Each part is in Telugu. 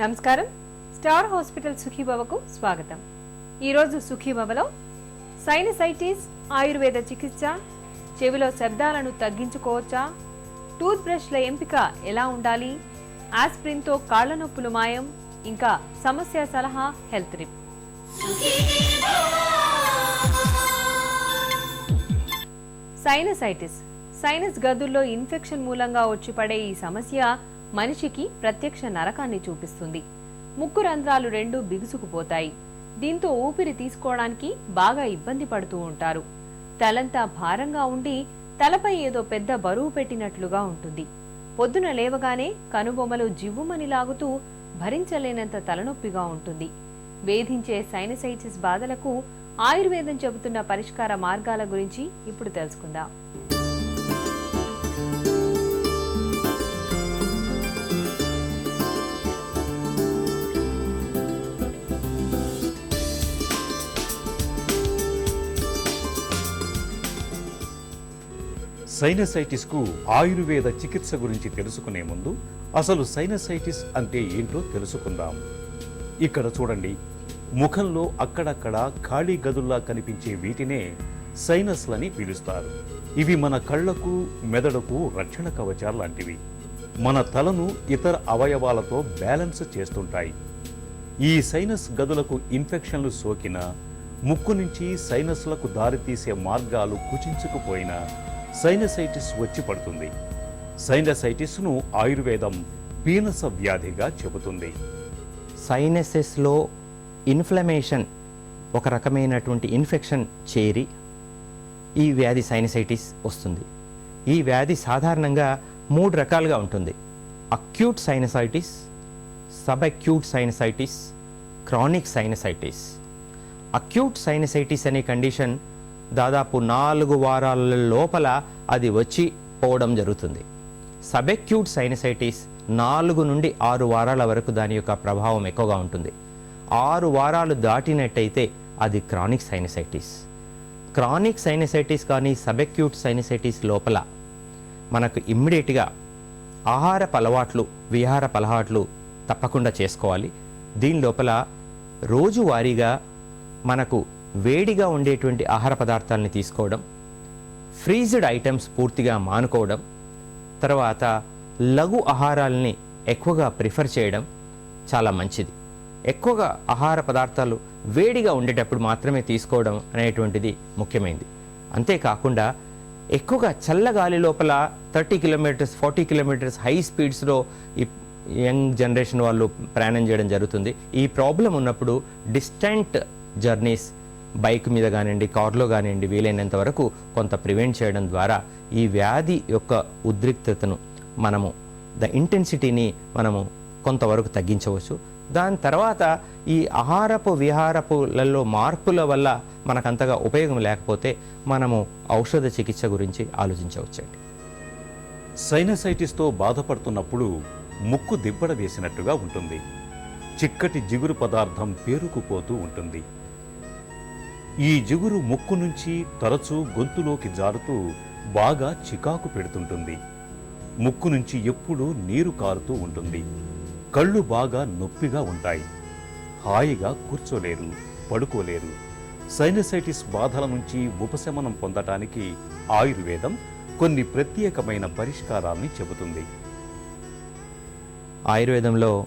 నమస్కారం. స్టార్ హాస్పిటల్ సుఖీభవకు స్వాగతం. ఈరోజు సుఖీభవలో సైనసైటిస్ ఆయుర్వేద చికిత్స చెవిలో శబ్దాలను తగ్గించుకోవచ్చా? టూత్ బ్రష్ల ఎంపిక ఎలా ఉండాలి? ఆస్ప్రిన్తో కాళ్ళ నొప్పులు మాయం ఇంకా సమస్య సలహా హెల్త్ రిప్. సైనసైటిస్. సైనస్ గదుల్లో ఇన్ఫెక్షన్ మూలంగా వచ్చి పడే ఈ సమస్య మనిషికి ప్రత్యక్ష నరకాన్ని చూపిస్తుంది. ముక్కు రంధ్రాలు రెండు బిగుసుకుపోతాయి. దీంతో ఊపిరి తీసుకోవడానికి బాగా ఇబ్బంది పడుతూ ఉంటారు. తలంతా భారంగా ఉండి తలపై ఏదో పెద్ద బరువు పెట్టినట్లుగా ఉంటుంది. పొద్దున లేవగానే కనుబొమ్మలు జివ్వుమని లాగుతూ భరించలేనంత తలనొప్పిగా ఉంటుంది. వేధించే సైనసైటిస్ బాధలకు ఆయుర్వేదం చెబుతున్న పరిష్కార మార్గాల గురించి ఇప్పుడు తెలుసుకుందాం. సైనసైటిస్కు ఆయుర్వేద చికిత్స గురించి తెలుసుకునే ముందు అసలు సైనసైటిస్ అంటే ఏంటో తెలుసుకుందాం. ఇక్కడ చూడండి ముఖంలో అక్కడక్కడ ఖాళీ గదుల్లా కనిపించే వీటినే సైనస్లని పిలుస్తారు. ఇవి మన కళ్ళకు మెదడుకు రక్షణ కవచాలు లాంటివి. మన తలను ఇతర అవయవాలతో బ్యాలెన్స్ చేస్తుంటాయి. ఈ సైనస్ గదులకు ఇన్ఫెక్షన్లు సోకిన ముక్కు నుంచి సైనస్లకు దారితీసే మార్గాలు కుచించుకుపోయిన సైనసైటిస్ వచ్చి పడుతుంది. సైనసైటిస్ను ఆయుర్వేదం పీనస వ్యాధిగా చెబుతుంది. సైనసెస్లో ఇన్ఫ్లమేషన్ ఒక రకమైనటువంటి ఇన్ఫెక్షన్ చేరి ఈ వ్యాధి సైనసైటిస్ వస్తుంది. ఈ వ్యాధి సాధారణంగా మూడు రకాలుగా ఉంటుంది. Acute sinusitis sub acute sinusitis chronic sinusitis. Acute sinusitis అనే కండిషన్ దాదాపు నాలుగు వారాల లోపల అది వచ్చి పోవడం జరుగుతుంది. సబెక్యూట్ సైనసైటిస్ నాలుగు నుండి ఆరు వారాల వరకు దాని యొక్క ప్రభావం ఎక్కువగా ఉంటుంది. ఆరు వారాలు దాటినట్టయితే అది క్రానిక్ సైనసైటిస్. క్రానిక్ సైనసైటిస్ కానీ సబెక్యూట్ సైనసైటిస్ లోపల మనకు ఇమ్మీడియట్గా ఆహార అలవాట్లు విహార అలవాట్లు తప్పకుండా చేసుకోవాలి. దీని లోపల రోజువారీగా మనకు వేడిగా ఉండేటువంటి ఆహార పదార్థాలని తీసుకోవడం ఫ్రీజ్డ్ ఐటమ్స్ పూర్తిగా మానుకోవడం తర్వాత లఘు ఆహారాలని ఎక్కువగా ప్రిఫర్ చేయడం చాలా మంచిది. ఎక్కువగా ఆహార పదార్థాలు వేడిగా ఉండేటప్పుడు మాత్రమే తీసుకోవడం అనేటువంటిది ముఖ్యమైనది అంతేకాకుండా ఎక్కువగా చల్లగాలి లోపల thirty kilometres forty kilometres high స్పీడ్స్లో ఈ యంగ్ జనరేషన్ వాళ్ళు ప్రయాణం చేయడం జరుగుతుంది. ఈ ప్రాబ్లం ఉన్నప్పుడు డిస్టెంట్ జర్నీస్ బైక్ మీద కానివ్వండి కార్లో కానివ్వండి వీలైనంత వరకు కొంత ప్రివెంట్ చేయడం ద్వారా ఈ వ్యాధి యొక్క ఉద్రిక్తతను మనము ద ఇంటెన్సిటీని మనము కొంతవరకు తగ్గించవచ్చు. దాని తర్వాత ఈ ఆహారపు విహారపులలో మార్పుల వల్ల మనకంతగా ఉపయోగం లేకపోతే మనము ఔషధ చికిత్స గురించి ఆలోచించవచ్చండి. సైనసైటిస్తో బాధపడుతున్నప్పుడు ముక్కు దిబ్బడ వేసినట్టుగా ఉంటుంది. చిక్కటి జిగురు పదార్థం పేరుకుపోతూ ఉంటుంది. ఈ జిగురు ముక్కు నుంచి తరచూ గొంతులోకి జారుతూ బాగా చికాకు పెడుతుంటుంది. ముక్కు నుంచి ఎప్పుడూ నీరు కారుతూ ఉంటుంది. కళ్ళు బాగా నొప్పిగా ఉంటాయి. హాయిగా కూర్చోలేరు పడుకోలేరు. సైనసైటిస్ బాధల నుంచి ఉపశమనం పొందటానికి ఆయుర్వేదం కొన్ని ప్రత్యేకమైన పరిష్కారాల్ని చెబుతుంది. ఆయుర్వేదంలో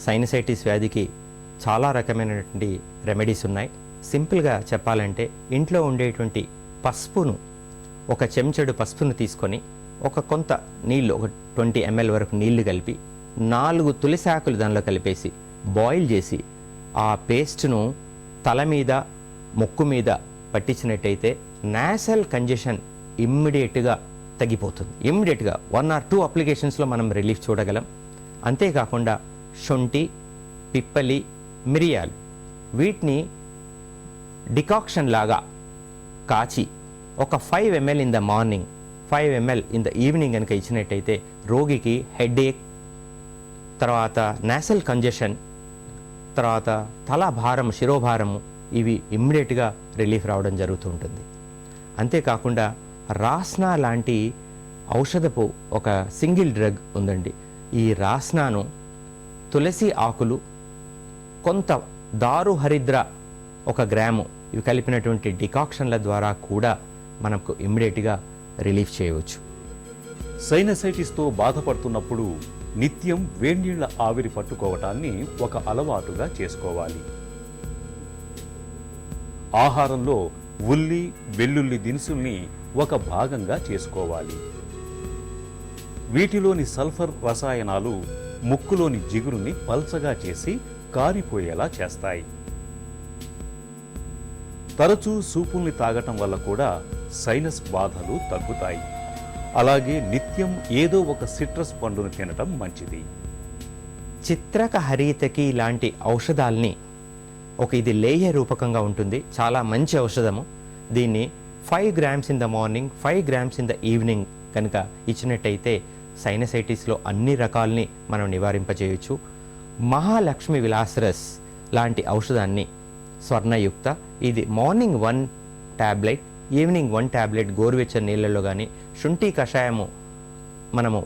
సైనసైటిస్ వ్యాధికి చాలా రకమైనటువంటి రెమెడీస్ ఉన్నాయి. సింపుల్గా చెప్పాలంటే ఇంట్లో ఉండేటువంటి పసుపును ఒక చెంచడు పసుపును తీసుకొని ఒక కొంత నీళ్ళు ఒక ట్వంటీ ఎంఎల్ వరకు నీళ్ళు కలిపి నాలుగు తులసాకులు దానిలో కలిపేసి బాయిల్ చేసి ఆ పేస్ట్ను తల మీద ముక్కు మీద పట్టించినట్టయితే నాసల్ కంజెషన్ ఇమ్మీడియట్గా తగ్గిపోతుంది. ఇమ్మీడియట్గా వన్ ఆర్ టూ అప్లికేషన్స్లో మనం రిలీఫ్ చూడగలం. అంతేకాకుండా శొంఠి పిప్పలి మిరియాలు వీటిని డికాక్షన్ లాగా కాచి ఒక five ML in the morning five ML in the evening కనుక ఇచ్చినట్టయితే రోగికి హెడేక్ తర్వాత నాసల్ కంజెషన్ తర్వాత తల భారం శిరోభారము ఇవి ఇమ్మీడియట్గా రిలీఫ్ రావడం జరుగుతూ ఉంటుంది. అంతేకాకుండా రాస్నా లాంటి ఔషధపు ఒక సింగిల్ డ్రగ్ ఉందండి. ఈ రాస్నాను తులసి ఆకులు కొంత దారు హరిద్ర ఒక గ్రాము ఇవి కలిపినటువంటి డికాక్షన్ల ద్వారా కూడా మనకు ఇమ్మీడియట్గా రిలీఫ్ చేయవచ్చు. సైనసైటిస్తో బాధపడుతున్నప్పుడు నిత్యం వేడినీళ్ళ ఆవిరి పట్టుకోవటాన్ని ఒక అలవాటుగా చేసుకోవాలి. ఆహారంలో ఉల్లి వెల్లుల్లి దినుసుల్ని ఒక భాగంగా చేసుకోవాలి. వీటిలోని సల్ఫర్ రసాయనాలు ముక్కులోని జిగురుని పల్చగా చేసి కారిపోయేలా చేస్తాయి. తరచూ సూపుల్ని తాగటం వల్ల కూడా సైనస్ బాధలు తగ్గుతాయి. అలాగే నిత్యం ఏదో ఒక సిట్రస్ పండును తినటం మంచిది. చిత్రక హరితకి లాంటి ఔషధాల్ని ఒక ఇది లేయ రూపకంగా ఉంటుంది. చాలా మంచి ఔషధము. దీన్ని five grams in the morning five grams in the evening కనుక ఇచ్చినట్టయితే సైనసైటిస్లో అన్ని రకాలని మనం నివారింపజేయచ్చు. మహాలక్ష్మి విలాసరస్ లాంటి ఔషధాన్ని స్వర్ణయుక్త. ఇది morning one tablet evening one tablet గోరువెచ్చని నీళ్ళలో కానీ శుంఠి కషాయము మనము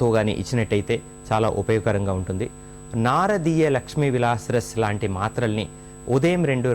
తో కానీ ఇచ్చినట్టయితే చాలా ఉపయోగకరంగా ఉంటుంది. నారదీయ లక్ష్మీ విలాసరస్ లాంటి మాత్రల్ని ఉదయం రెండు